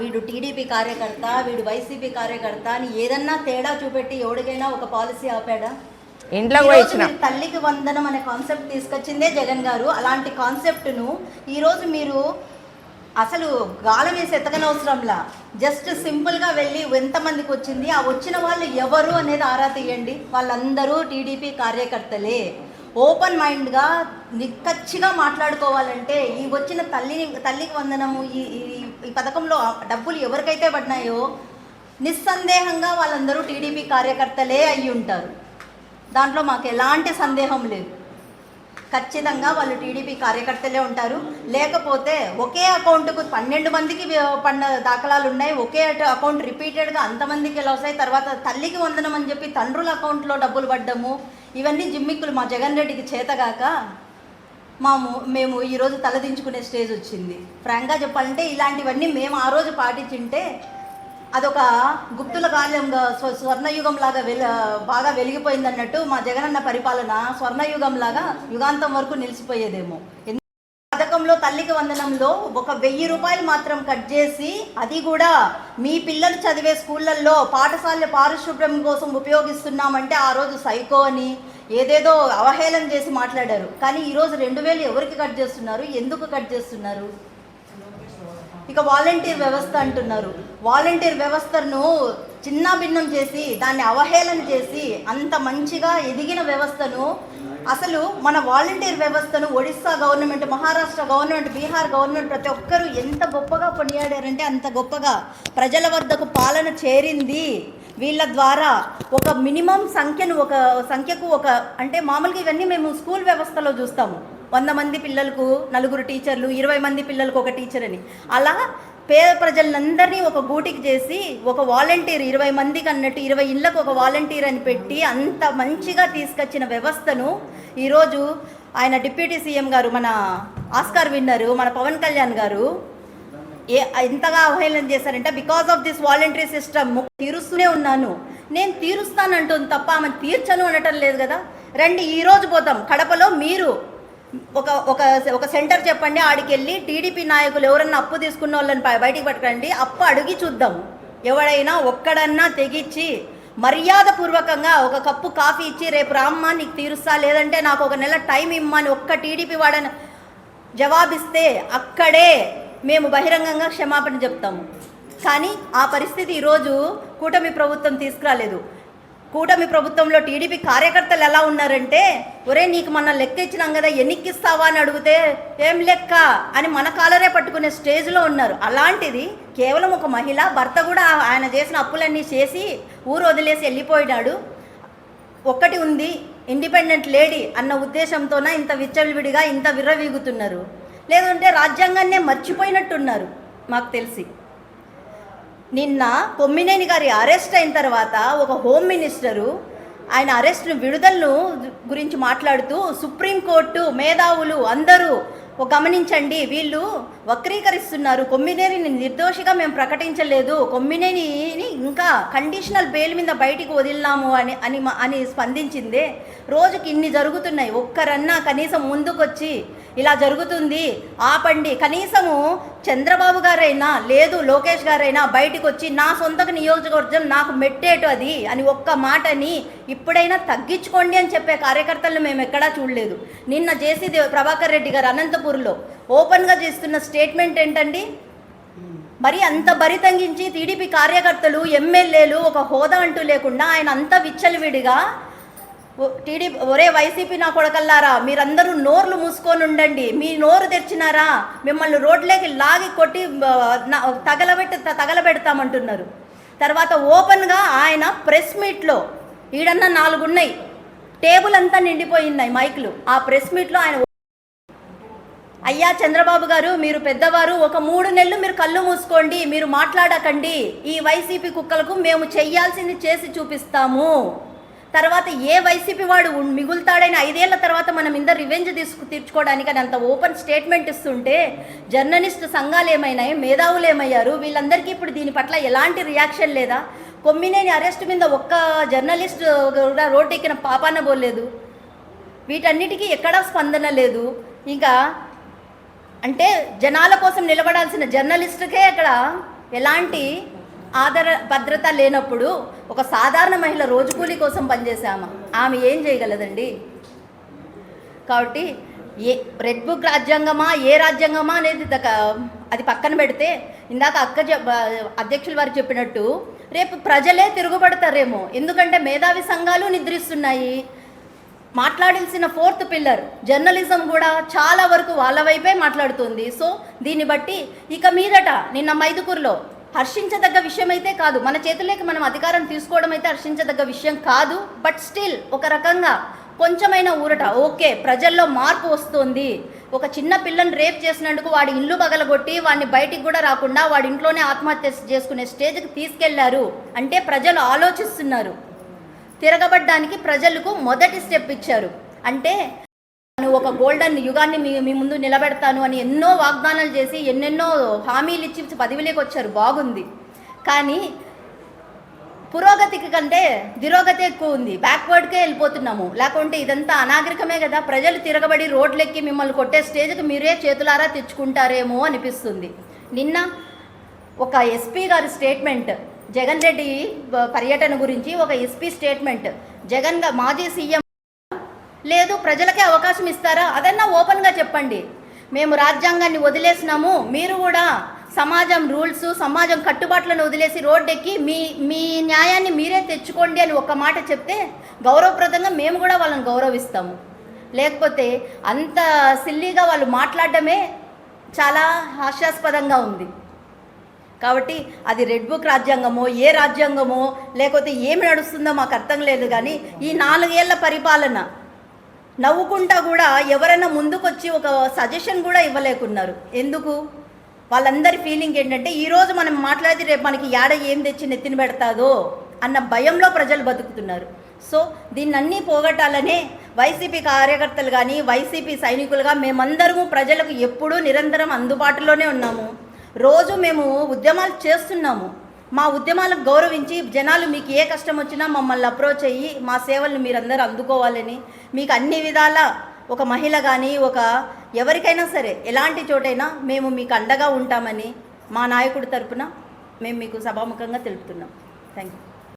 వీడు టీడీపీ కార్యకర్త వీడు వైసీపీ కార్యకర్త అని ఏదన్నా తేడా చూపెట్టి ఎవడికైనా ఒక పాలసీ ఆపాడా? మీరు తల్లికి వందనం అనే కాన్సెప్ట్ తీసుకొచ్చిందే జగన్ గారు. అలాంటి కాన్సెప్ట్ను ఈరోజు మీరు అసలు గాలం వేసి ఎత్తకనవసరంలా జస్ట్ సింపుల్గా వెళ్ళి ఎంతమందికి వచ్చింది? ఆ వచ్చిన వాళ్ళు ఎవరు అనేది ఆరా తీయండి. వాళ్ళందరూ టీడీపీ కార్యకర్తలే. ఓపెన్ మైండ్గా నిక్కచ్చిగా మాట్లాడుకోవాలంటే ఈ వచ్చిన తల్లిని తల్లికి వందనము ఈ ఈ- పథకంలో డబ్బులు ఎవరికైతే పడినాయో నిస్సందేహంగా వాళ్ళందరూ టీడీపీ కార్యకర్తలే అయి ఉంటారు. దాంట్లో మాకు ఎలాంటి సందేహం లేదు. ఖచ్చితంగా వాళ్ళు టీడీపీ కార్యకర్తలే ఉంటారు. లేకపోతే ఒకే అకౌంట్కు పన్నెండు మందికి పన్న దాఖలాలు ఉన్నాయి. ఒకే అకౌంట్ రిపీటెడ్గా అంతమందికి ఎలా వస్తాయి తర్వాత తల్లికి వందనం అని చెప్పి తండ్రుల అకౌంట్లో డబ్బులు పడ్డము. ఇవన్నీ జిమ్మిక్కులు మా జగన్ రెడ్డికి చేతగాక మాము మేము ఈరోజు తలదించుకునే స్టేజ్ వచ్చింది. ఫ్రాంక్గా చెప్పాలంటే ఇలాంటివన్నీ మేము ఆ రోజు పాటించింటే అదొక గుప్తుల కాలంగా స్వ లాగా వెల బాగా వెలిగిపోయిందన్నట్టు మా జగనన్న పరిపాలన స్వర్ణయుగంలాగా యుగాంతం వరకు నిలిచిపోయేదేమో. వందనంలో తల్లికి వందనంలో ఒక వెయ్యి రూపాయలు మాత్రం కట్ చేసి అది కూడా మీ పిల్లలు చదివే స్కూళ్ళల్లో పాఠశాల పారిశుభ్రం కోసం ఉపయోగిస్తున్నామంటే ఆ రోజు సైకో అని ఏదేదో అవహేళన చేసి మాట్లాడారు. కానీ ఈరోజు రెండు వేలు ఎవరికి కట్ చేస్తున్నారు? ఎందుకు కట్ చేస్తున్నారు? ఇక వాలంటీర్ వ్యవస్థ అంటున్నారు. వాలంటీర్ వ్యవస్థను చిన్న భిన్నం చేసి దాన్ని అవహేళన చేసి అంత మంచిగా ఎదిగిన వ్యవస్థను అసలు మన వాలంటీర్ వ్యవస్థను Odisha government Maharashtra government Bihar government ప్రతి ఒక్కరూ ఎంత గొప్పగా కొనియాడారంటే అంత గొప్పగా ప్రజల వద్దకు పాలన చేరింది. వీళ్ళ ద్వారా ఒక మినిమం సంఖ్యను ఒక సంఖ్యకు ఒక అంటే మామూలుగా ఇవన్నీ మేము స్కూల్ వ్యవస్థలో చూస్తాము. వంద మంది పిల్లలకు నలుగురు టీచర్లు ఇరవై మంది పిల్లలకు ఒక టీచర్ అని. అలా పేద ప్రజలందరినీ ఒక గూటికి చేసి ఒక వాలంటీర్ ఇరవై మందికి అన్నట్టు ఇరవై ఇళ్ళకు ఒక వాలంటీర్ అని పెట్టి అంత మంచిగా తీసుకొచ్చిన వ్యవస్థను ఈరోజు ఆయన డిప్యూటీ సీఎం గారు మన ఆస్కార్ విన్నరు మన పవన్ కళ్యాణ్ గారు ఏ ఎంతగా అవహేళన చేశారంటే because of this voluntary system తీరుస్తూనే ఉన్నాను. నేను తీరుస్తానంటుంది తప్ప ఆమె తీర్చను అనటం లేదు కదా. రండి ఈరోజు పోతాం కడపలో మీరు ఒక ఒక ఒక సెంటర్ చెప్పండి ఆడికి వెళ్ళి టీడీపీ నాయకులు ఎవరన్నా అప్పు తీసుకున్న వాళ్ళని బయటికి పట్టకండి అప్పు అడిగి చూద్దాం ఎవడైనా ఒక్కడన్నా తెగిచ్చి మర్యాదపూర్వకంగా ఒక కప్పు కాఫీ ఇచ్చి రేపు రామ్మా నీకు తీరుస్తా లేదంటే నాకు ఒక నెల టైం ఇమ్మని ఒక్క టీడీపీ వాడని జవాబిస్తే అక్కడే మేము బహిరంగంగా క్షమాపణ చెప్తాము. కానీ ఆ పరిస్థితి ఈరోజు కూటమి ప్రభుత్వం తీసుకురాలేదు. కూటమి ప్రభుత్వంలో టీడీపీ కార్యకర్తలు ఎలా ఉన్నారంటే ఒరే నీకు మన లెక్క ఇచ్చినాం కదా ఎన్నిక్కిస్తావా అని అడిగితే ఏం లెక్క? అని మన కాలరే పట్టుకునే స్టేజ్లో ఉన్నారు. అలాంటిది కేవలం ఒక మహిళ భర్త కూడా ఆయన చేసిన అప్పులన్నీ చేసి ఊరు వదిలేసి వెళ్ళిపోయినాడు. ఒక్కటి ఉంది ఇండిపెండెంట్ లేడీ అన్న ఉద్దేశంతోన ఇంత విచ్చలవిడిగా ఇంత విర్రవీగుతున్నారు. లేదంటే రాజ్యాంగాన్నే మర్చిపోయినట్టున్నారు మాకు తెలిసి. నిన్న కొమ్మినేని గారి అరెస్ట్ అయిన తర్వాత ఒక హోమ్ మినిస్టరు ఆయన అరెస్ట్ విడుదలను గురించి మాట్లాడుతూ సుప్రీంకోర్టు మేధావులు అందరూ గమనించండి వీళ్ళు వక్రీకరిస్తున్నారు. కొమ్మినేనిని నిర్దోషిగా మేము ప్రకటించలేదు. కొమ్మినేనిని ఇంకా కండిషనల్ బెయిల్ మీద బయటికి వదిలినాము అని అని మా- అని స్పందించింది. రోజుకి ఇన్ని జరుగుతున్నాయి. ఒక్కరన్నా కనీసం ముందుకొచ్చి ఇలా జరుగుతుంది. ఆపండి. కనీసము చంద్రబాబు గారైనా లేదు లోకేష్ గారైనా బయటకు వచ్చి నా సొంతకు నియోజకవర్గం నాకు మెట్టేటు అది అని ఒక్క మాటని ఇప్పుడైనా తగ్గించుకోండి అని చెప్పే కార్యకర్తలను మేము ఎక్కడా చూడలేదు. నిన్న జేసీ ప్రభాకర్ రెడ్డి గారు అనంతపూర్లో ఓపెన్గా చేస్తున్న స్టేట్మెంట్ ఏంటండి? మరి అంత బరి టీడీపీ కార్యకర్తలు ఎమ్మెల్యేలు ఒక హోదా అంటూ లేకుండా ఆయన అంత విచ్చలవిడిగా టీడీపీ ఒరే వైసీపీ నా కొడకల్లారా మీరందరూ నోర్లు మూసుకొని ఉండండి. మీ నోరు తెరిచినారా మిమ్మల్ని రోడ్లోకి లాగి కొట్టి తగలబెట్టి తగలబెడతామంటున్నారు. తర్వాత ఓపెన్గా ఆయన ప్రెస్ మీట్లో ఈడన్నా నాలుగు ఉన్నాయి టేబుల్ అంతా నిండిపోయినాయి మైకులు. ఆ ప్రెస్ మీట్లో ఆయన అయ్యా చంద్రబాబు గారు మీరు పెద్దవారు ఒక మూడు నెలలు మీరు కళ్ళు మూసుకోండి మీరు మాట్లాడకండి. ఈ వైసీపీ కుక్కలకు మేము చెయ్యాల్సింది చేసి చూపిస్తాము. తర్వాత ఏ వైసీపీ వాడు మిగులుతాడని ఐదేళ్ళ తర్వాత మనం ఇంత రివెంజ్ తీసుకు తీర్చుకోవడానికి అని అంత ఓపెన్ స్టేట్మెంట్ ఇస్తుంటే జర్నలిస్ట్ సంఘాలు ఏమైనాయి మేధావులు ఏమయ్యారు? వీళ్ళందరికీ ఇప్పుడు దీని పట్ల ఎలాంటి రియాక్షన్ లేదా? కొమ్మినేని అరెస్ట్ మీద ఒక్క జర్నలిస్ట్ కూడా రోడ్డు ఎక్కిన పాపాన పోలేదు. వీటన్నిటికీ ఎక్కడా స్పందన లేదు. ఇంకా అంటే జనాల కోసం నిలబడాల్సిన జర్నలిస్టుకే అక్కడ ఎలాంటి ఆధార భద్రత లేనప్పుడు ఒక సాధారణ మహిళ రోజు కూలీ కోసం పనిచేసామా ఆమె ఏం చేయగలదండి? కాబట్టి ఏ రెడ్ బుక్ రాజ్యాంగమా ఏ రాజ్యాంగమా అనేది అది పక్కన పెడితే ఇందాక అక్క అధ్యక్షుల వారు చెప్పినట్టు రేపు ప్రజలే తిరుగుబడతారేమో. ఎందుకంటే మేధావి సంఘాలు నిద్రిస్తున్నాయి. మాట్లాడాల్సిన ఫోర్త్ పిల్లర్ జర్నలిజం కూడా చాలా వరకు వాళ్ళ వైపే మాట్లాడుతుంది. సో దీన్ని బట్టి ఇక మీదట నిన్న మైదుకూరులో హర్షించదగ్గ విషయం అయితే కాదు. మన చేతుల్లోకి మనం అధికారం తీసుకోవడం అయితే హర్షించదగ్గ విషయం కాదు. బట్ స్టిల్ ఒక రకంగా కొంచెమైన ఊరట. ఓకే ప్రజల్లో మార్పు వస్తుంది. ఒక చిన్న పిల్లని రేప్ చేసినందుకు వాడి ఇల్లు పగలగొట్టి వాడిని బయటికి కూడా రాకుండా వాడి ఇంట్లోనే ఆత్మహత్య చేసుకునే స్టేజ్కి తీసుకెళ్ళారు అంటే ప్రజలు ఆలోచిస్తున్నారు. తిరగబడ్డానికి ప్రజలకు మొదటి స్టెప్ ఇచ్చారు. అంటే ఒక గోల్డెన్ యుగాన్ని మీ మీ ముందు నిలబెడతాను అని ఎన్నో వాగ్దానాలు చేసి ఎన్నెన్నో హామీలు ఇచ్చి పదవిలోకి వచ్చారు. బాగుంది. కానీ పురోగతికి కంటే దిరోగతి ఎక్కువ ఉంది. బ్యాక్వర్డ్కే వెళ్ళిపోతున్నాము. లేకుంటే ఇదంతా అనాగరికమే కదా. ప్రజలు తిరగబడి రోడ్లెక్కి మిమ్మల్ని కొట్టే స్టేజ్కి మీరే చేతులారా తెచ్చుకుంటారేమో అనిపిస్తుంది. నిన్న ఒక ఎస్పీ గారి స్టేట్మెంట్ జగన్ రెడ్డి పర్యటన గురించి ఒక ఎస్పీ స్టేట్మెంట్ జగన్ గ మాజీ సీఎం లేదు ప్రజలకే అవకాశం ఇస్తారా? అదన్నా ఓపెన్గా చెప్పండి. మేము రాజ్యాంగాన్ని వదిలేసినాము మీరు కూడా సమాజం రూల్స్ సమాజం కట్టుబాట్లను వదిలేసి రోడ్డెక్కి మీ మీ న్యాయాన్ని మీరే తెచ్చుకోండి అని ఒక మాట చెప్తే గౌరవప్రదంగా మేము కూడా వాళ్ళని గౌరవిస్తాము. లేకపోతే అంత సిల్లీగా వాళ్ళు మాట్లాడటమే చాలా హాస్యాస్పదంగా ఉంది. కాబట్టి అది రెడ్ బుక్ రాజ్యాంగమో ఏ రాజ్యాంగమో లేకపోతే ఏమి నడుస్తుందో మాకు అర్థం లేదు కానీ ఈ నాలుగేళ్ళ పరిపాలన నవ్వుకుంటా కూడా ఎవరైనా ముందుకొచ్చి ఒక సజెషన్ కూడా ఇవ్వలేకున్నారు. ఎందుకు? వాళ్ళందరి ఫీలింగ్ ఏంటంటే ఈరోజు మనం మాట్లాడితే రేపు మనకి యాడ ఏం తెచ్చి నెత్తిన పెడతాదో అన్న భయంలో ప్రజలు బతుకుతున్నారు. సో దీన్నన్నీ పోగొట్టాలనే వైసీపీ కార్యకర్తలు కానీ వైసీపీ సైనికులుగా మేమందరము ప్రజలకు ఎప్పుడూ నిరంతరం అందుబాటులోనే ఉన్నాము. రోజు మేము ఉద్యమాలు చేస్తున్నాము. మా ఉద్యమాలకు గౌరవించి జనాలు మీకు ఏ కష్టం వచ్చినా మమ్మల్ని అప్రోచ్ అయ్యి మా సేవలను మీరందరూ అందుకోవాలని మీకు అన్ని విధాల ఒక మహిళ కానీ ఒక ఎవరికైనా సరే ఎలాంటి చోటైనా మేము మీకు అండగా ఉంటామని మా నాయకుడి తరపున మేము మీకు సభాముఖంగా తెలుపుతున్నాం. Thank you